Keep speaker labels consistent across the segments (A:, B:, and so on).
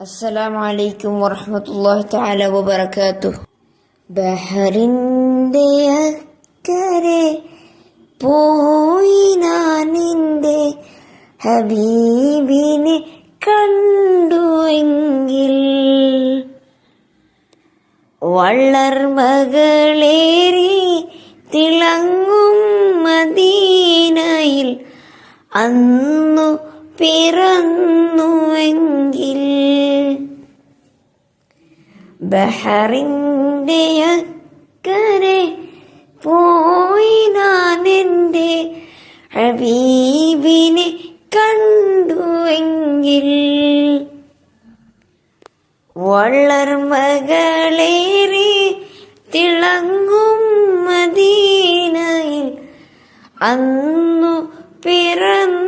A: അസ്സലാമു അലൈക്കും വറഹ്മത്തുള്ളാഹി തആല വബറകാതുഹു ബഹറിന്റെ അക്കരെ പോയി നാനിന്റെ ഹബീബിനെ കണ്ടു എങ്കിൽ. വള്ളർമകളേറി തിളങ്ങും മദീനയിൽ അന്നു പിറന്നുവെങ്കിൽ ബഹറിന്റെ അക്കരെ പോയി എന്റെ ഹബീബിനെ കണ്ടുവെങ്കിൽ വള്ളർമകളേറി തിളങ്ങും മദീനയിൽ അന്നു പിറന്നുവെങ്കിൽ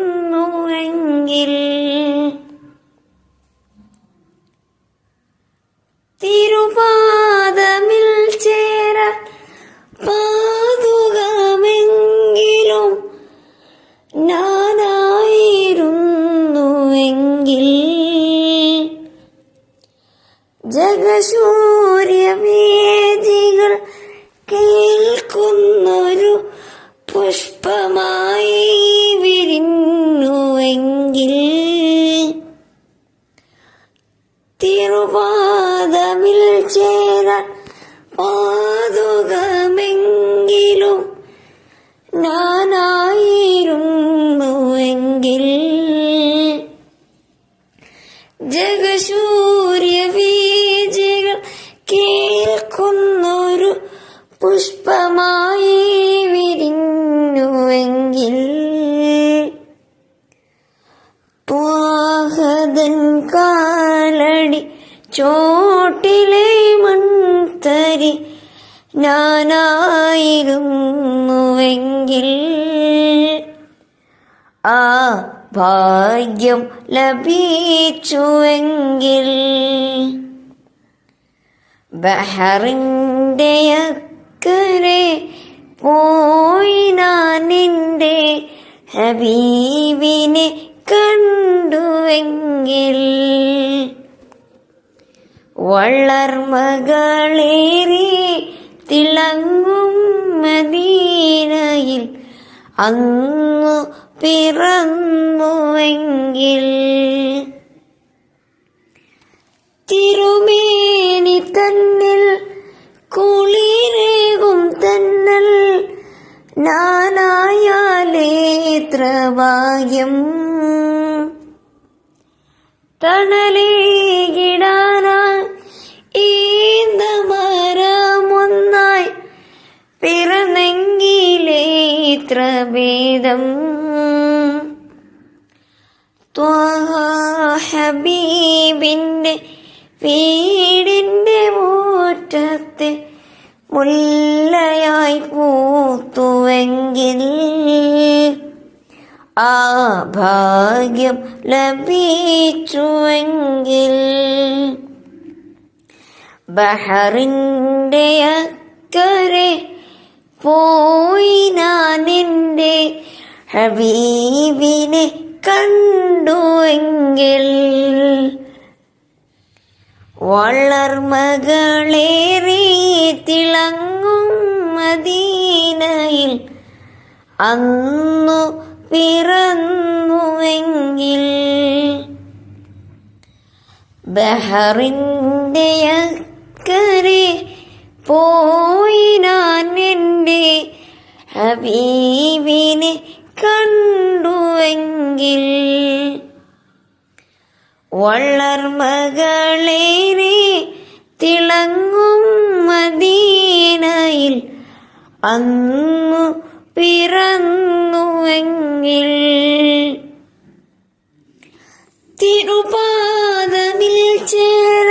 A: ജഗസൂര്യവേദികൾ കേൾക്കുന്നൊരു പുഷ്പമായി വിരിഞ്ഞുവെങ്കിൽ തിരുപാദമിൽ ചേരാൻ ചോട്ടിലെ മൺതരി ഞാനായിരുന്നുവെങ്കിൽ ആ ഭാഗ്യം ലഭിച്ചുവെങ്കിൽ ബഹറിന്റെ അക്കരെ പോയി ഞാൻ എന്റെ ഹബീബിനെ കണ്ടുവെങ്കിൽ വള്ളർമകളേറി തിളങ്ങും മദീനയിൽ അങ്ങു പിറന്നുവെങ്കിൽ. തിരുമേനി തന്നിൽ കുളിരേകും തന്നൽ നാനായാലേത്ര ഭാഗ്യം തണലേകിടാന പിറന്നെങ്കിലേത്ര ഭേദം ത്വാഹ ഹബീബിന്റെ വീടിന്റെ മൂറ്റത്തെ മുല്ലയായി പൂത്തുവെങ്കിൽ ആ ഭാഗ്യം ലഭിച്ചുവെങ്കിൽ ബഹറിന്റെ അക്കരെ പോയി ഞാൻ എന്റെ ഹബീബിനെ കണ്ടു കണ്ടുവെങ്കിൽ വളർമകളേറി തിളങ്ങും മദീനയിൽ അന്നു പിറന്നുവെങ്കിൽ ബഹറിന്റെ അക്കരെ പോ ഹബീബിനെ കണ്ടുവെങ്കിൽ വള്ളർമകളേറി തിളങ്ങും മദീനയിൽ അന്നു പിറന്നുവെങ്കിൽ. തിരുപാദമിൽ ചേര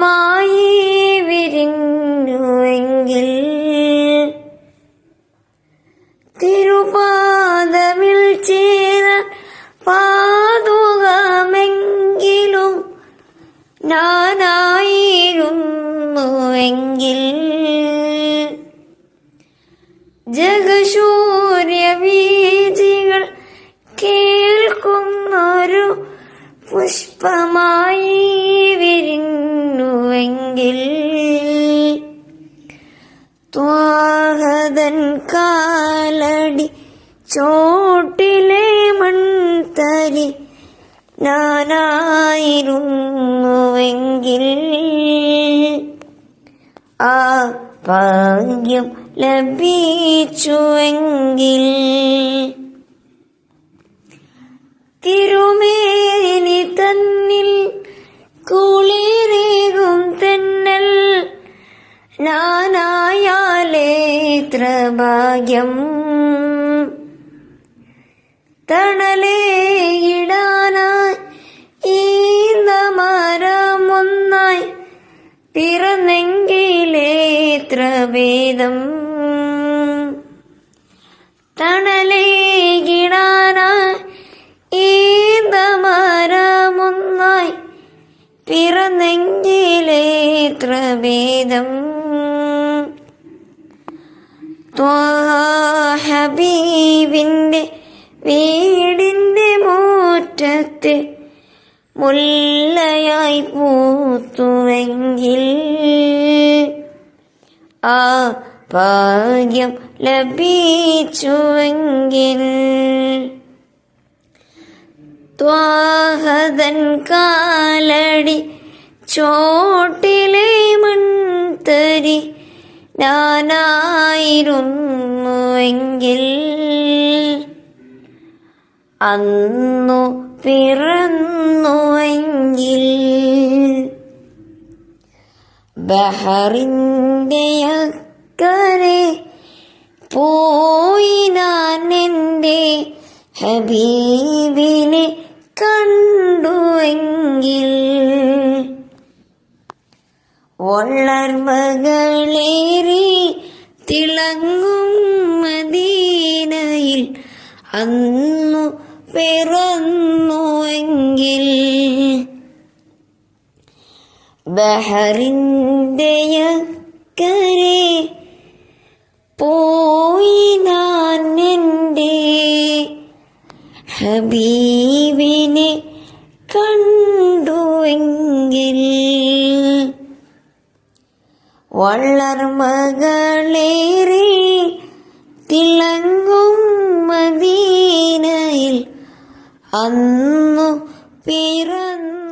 A: ഭാഗമായി വിരിഞ്ഞുവെങ്കിൽ തിരുപാദമിൽ ചേര പാതുകമെങ്കിലും ഞാനായിരുന്നുവെങ്കിൽ ജഗശൂ പുഷ്പമായി വിരിഞ്ഞുവെങ്കിൽ ത്വാഹതൻ കാലടി ചോട്ടിലെ മൺതരി ഞാനായിരുന്നുവെങ്കിൽ ആ ഭാഗ്യം ലഭിച്ചുവെങ്കിൽ തിരുമേനി തന്നിൽ കുളിരേകും തെന്നൽ. നാനായാലേത്ര ഭാഗ്യം തണലേ ഇടാനായി ഈന്ത മരമൊന്നായി പിറന്നെങ്കിലേത്ര ഭേദം പിറന്നെങ്കിലേത്ര ഭേദം ഹബീബിന്റെ വീടിന്റെ മുറ്റത്ത് മുല്ലയായി പൂത്തുവെങ്കിൽ ആ ഭാഗ്യം ലഭിച്ചുവെങ്കിൽ ത്വാഹതൻ കാലടി ചോട്ടിലെ മൺതരി ഞാനായിരുന്നുവെങ്കിൽ അന്നു പിറന്നുവെങ്കിൽ ബഹറിന്റെ അക്കരെ പോയി ഞാൻ എന്റെ ഹബീബിനെ കണ്ടുവെങ്കിൽ വളർമകളേറി തിളങ്ങും മദീനയിൽ അന്നു പിറന്നുവെങ്കിൽ. ബഹറിന്റെ കരെ പോയി ഞാൻ എന്റെ ഹബീബിനെ കണ്ടുവെങ്കിൽ. വളർമകളേറി തിളങ്ങും മദീനയിൽ അന്നു പിറന്നു